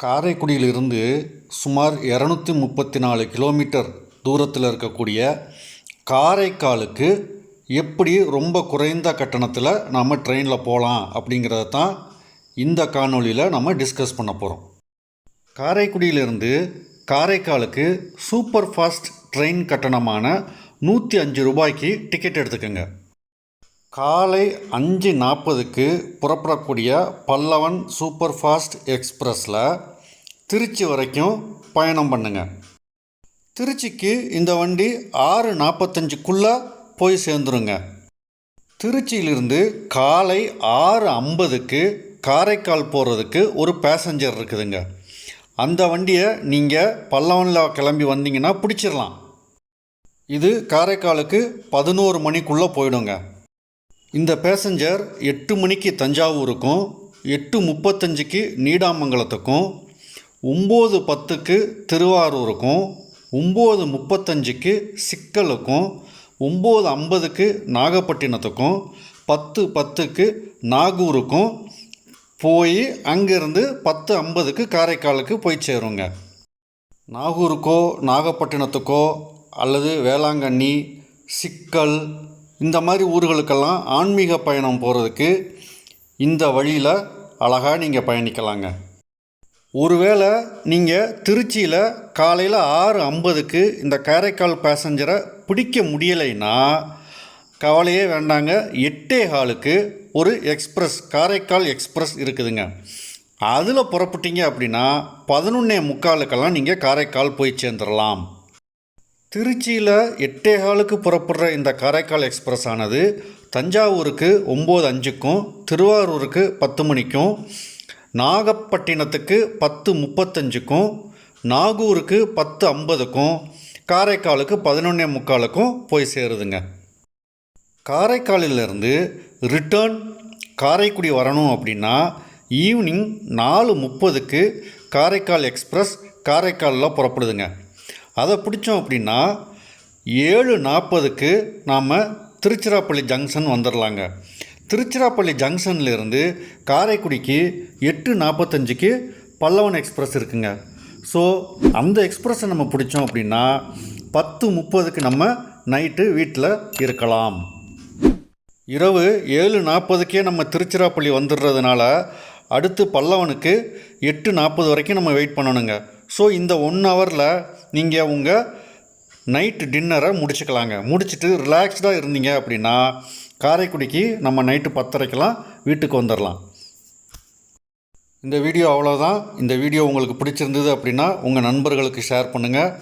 காரைக்குடியிலிருந்து சுமார் இரநூத்தி முப்பத்தி நாலு கிலோமீட்டர் தூரத்தில் இருக்கக்கூடிய காரைக்காலுக்கு எப்படி ரொம்ப குறைந்த கட்டணத்தில் நம்ம ட்ரெயினில் போகலாம் அப்படிங்கிறத தான் இந்த காணொலியில் நம்ம டிஸ்கஸ் பண்ண போகிறோம் காரைக்குடியிலிருந்து காரைக்காலுக்கு சூப்பர் ஃபாஸ்ட் ட்ரெயின் கட்டணமான நூற்றி அஞ்சு ரூபாய்க்கு டிக்கெட் எடுத்துக்கோங்க. காலை அஞ்சு நாற்பதுக்கு புறப்படக்கூடிய பல்லவன் சூப்பர் ஃபாஸ்ட் எக்ஸ்பிரஸில் திருச்சி வரைக்கும் பயணம் பண்ணுங்க. திருச்சிக்கு இந்த வண்டி ஆறு நாற்பத்தஞ்சுக்குள்ளே போய் சேர்ந்துருங்க. திருச்சியிலிருந்து காலை ஆறு ஐம்பதுக்கு காரைக்கால் போகிறதுக்கு ஒரு பேசஞ்சர் இருக்குதுங்க. அந்த வண்டியை நீங்கள் பல்லவனில் கிளம்பி வந்தீங்கன்னா பிடிச்சிடலாம் இது காரைக்காலுக்கு பதினோரு மணிக்குள்ளே போயிடுங்க. இந்த பேசஞ்சர் எட்டு மணிக்கு தஞ்சாவூருக்கும் எட்டு முப்பத்தஞ்சுக்கு நீடாமங்கலத்துக்கும் ஒம்பது பத்துக்கு திருவாரூருக்கும் ஒம்பது முப்பத்தஞ்சுக்கு சிக்கலுக்கும் ஒம்பது ஐம்பதுக்கு நாகப்பட்டினத்துக்கும் பத்து பத்துக்கு நாகூருக்கும் போய் அங்கேருந்து பத்து ஐம்பதுக்கு காரைக்காலுக்கு போய் சேருங்க. நாகூருக்கோ நாகப்பட்டினத்துக்கோ அல்லது வேளாங்கண்ணி சிக்கல் இந்த மாதிரி ஊர்களுக்கெல்லாம் ஆன்மீக பயணம் போகிறதுக்கு இந்த வழியில் அழகாக நீங்கள் பயணிக்கலாங்க. ஒருவேளை நீங்கள் திருச்சியில் காலையில் ஆறு ஐம்பதுக்கு இந்த காரைக்கால் பேசஞ்சரை பிடிக்க முடியலைன்னா கவலையே வேண்டாங்க. எட்டே ஹாலுக்கு ஒரு எக்ஸ்ப்ரெஸ் காரைக்கால் எக்ஸ்ப்ரெஸ் இருக்குதுங்க. அதில் புறப்பட்டீங்க அப்படின்னா பதினொன்னே முக்காலுக்கெல்லாம் நீங்கள் காரைக்கால் போய் சேர்ந்துடலாம் திருச்சியில் எட்டே காலுக்கு புறப்படுற இந்த காரைக்கால் எக்ஸ்பிரஸ் ஆனது தஞ்சாவூருக்கு ஒம்பது அஞ்சுக்கும் திருவாரூருக்கு பத்து மணிக்கும் நாகப்பட்டினத்துக்கு பத்து முப்பத்தஞ்சுக்கும் நாகூருக்கு பத்து ஐம்பதுக்கும் காரைக்காலுக்கு பதினொன்னே முக்காலுக்கும் போய் சேருதுங்க. காரைக்காலிலிருந்து ரிட்டர்ன் காரைக்குடி வரணும் அப்படின்னா ஈவினிங் நாலு முப்பதுக்கு காரைக்கால் எக்ஸ்பிரஸ் காரைக்காலில் புறப்படுதுங்க. அதை பிடிச்சோம் அப்படின்னா ஏழு நாற்பதுக்கு நாம் திருச்சிராப்பள்ளி ஜங்ஷன் வந்துடலாங்க திருச்சிராப்பள்ளி ஜங்ஷன்லேருந்து காரைக்குடிக்கு எட்டு நாற்பத்தஞ்சுக்கு பல்லவன் எக்ஸ்பிரஸ் இருக்குங்க. ஸோ அந்த எக்ஸ்பிரஸை நம்ம பிடிச்சோம் அப்படின்னா பத்து முப்பதுக்கு நம்ம நைட்டு வீட்டில் இருக்கலாம். இரவு ஏழு நாற்பதுக்கே நம்ம திருச்சிராப்பள்ளி வந்துடுறதுனால அடுத்து பல்லவனுக்கு எட்டு நாற்பது வரைக்கும் நம்ம வெயிட் பண்ணணுங்க. ஸோ இந்த ஒன் ஹவரில் நீங்கள் உங்கள் நைட்டு டின்னரை முடிச்சுக்கலாங்க. முடிச்சுட்டு ரிலாக்ஸ்டாக இருந்தீங்க அப்படின்னா காரைக்குடிக்கு நம்ம நைட்டு பத்தரைக்கெலாம் வீட்டுக்கு வந்துடலாம் இந்த வீடியோ அவ்வளோதான் இந்த வீடியோ உங்களுக்கு பிடிச்சிருந்தது அப்படின்னா உங்கள் நண்பர்களுக்கு ஷேர் பண்ணுங்கள்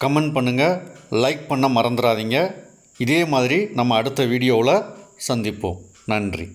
கமெண்ட் பண்ணுங்கள் லைக் பண்ண மறந்துடாதீங்க இதே மாதிரி நம்ம அடுத்த வீடியோவில் சந்திப்போம். நன்றி.